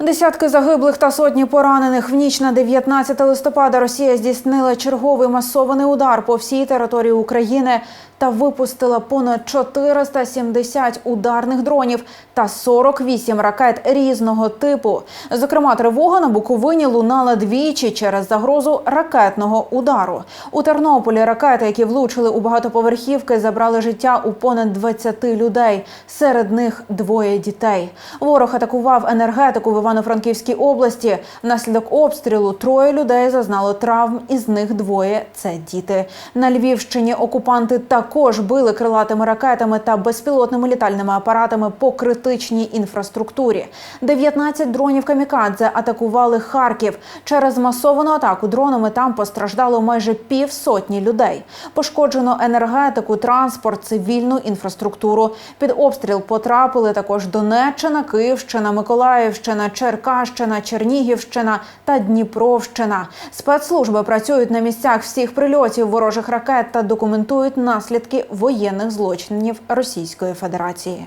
Десятки загиблих та сотні поранених. В ніч на 19 листопада Росія здійснила черговий масований удар по всій території України та випустила понад 470 ударних дронів та 48 ракет різного типу. Зокрема, тривога на Буковині лунала двічі через загрозу ракетного удару. У Тернополі ракети, які влучили у багатоповерхівки, забрали життя у понад 20 людей. Серед них двоє дітей. Ворог атакував енергетику в Івано-Франківській області. Внаслідок обстрілу троє людей зазнало травм, із них двоє це діти. На Львівщині окупанти також били крилатими ракетами та безпілотними літальними апаратами по критичній інфраструктурі. 19 дронів камікадзе атакували Харків. Через масовану атаку дронами там постраждало майже півсотні людей. Пошкоджено енергетику, транспорт, цивільну інфраструктуру. Під обстріл потрапили також Донеччина, Київщина, Миколаївщина, Черкащина, Чернігівщина та Дніпровщина. Спецслужби працюють на місцях всіх прильотів ворожих ракет та документують наслідки воєнних злочинів Російської Федерації.